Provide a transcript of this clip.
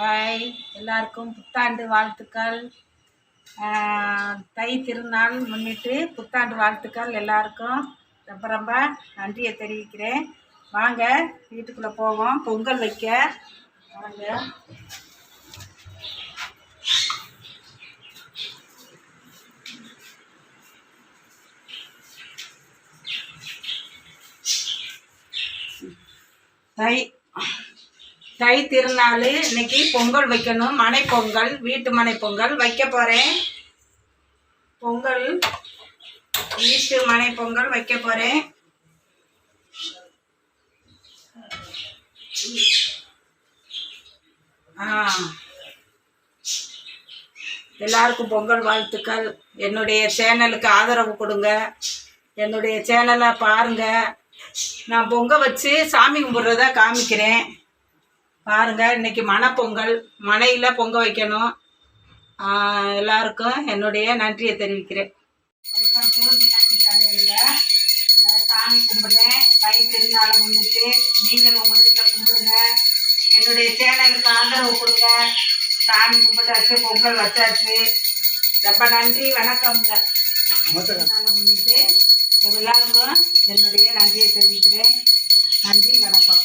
Hi எல்லாருக்கும் புத்தாண்டு வாழ்த்துக்கள். தை திருநாள் முன்னிட்டு புத்தாண்டு வாழ்த்துக்கள் எல்லாருக்கும். ரொம்ப ரொம்ப நன்றியை தெரிவிக்கிறேன். வாங்க வீட்டுக்குள்ளே போவோம். பொங்கல் வைக்க. வாங்க. தை தை திருநாள் இன்னைக்கு பொங்கல் வைக்கணும். மனை பொங்கல் வீட்டு மனை பொங்கல் வைக்க போகிறேன் பொங்கல் வீட்டு மனை பொங்கல் வைக்க போகிறேன் ஆ. எல்லாருக்கும் பொங்கல் வாழ்த்துக்கள். என்னுடைய சேனலுக்கு ஆதரவு கொடுங்க. என்னுடைய சேனலை பாருங்கள் நான் பொங்கல் வச்சு சாமி கும்பிட்றத காமிக்கிறேன். பாருங்க இன்னைக்கு மணப்பொங்கல் மனையில் பொங்க வைக்கணும். எல்லாருக்கும் என்னுடைய நன்றியை தெரிவிக்கிறேன். வெல்கம் டு மீனாட்சி தலைவருங்க இந்த சாமி கும்பிடுறேன். தை திருநாளை முன்னிட்டு நீங்கள் உங்கள் வீட்டில் கும்பிடுங்க. என்னுடைய சேனலுக்கு ஆதரவு கொடுங்க. சாமி கும்பிட்டாச்சு பொங்கல் வச்சாச்சு. ரொம்ப நன்றி வணக்கம்ங்க. திருநாளை முன்னிட்டு எல்லாருக்கும் என்னுடைய நன்றியை தெரிவிக்கிறேன். நன்றி வணக்கம்.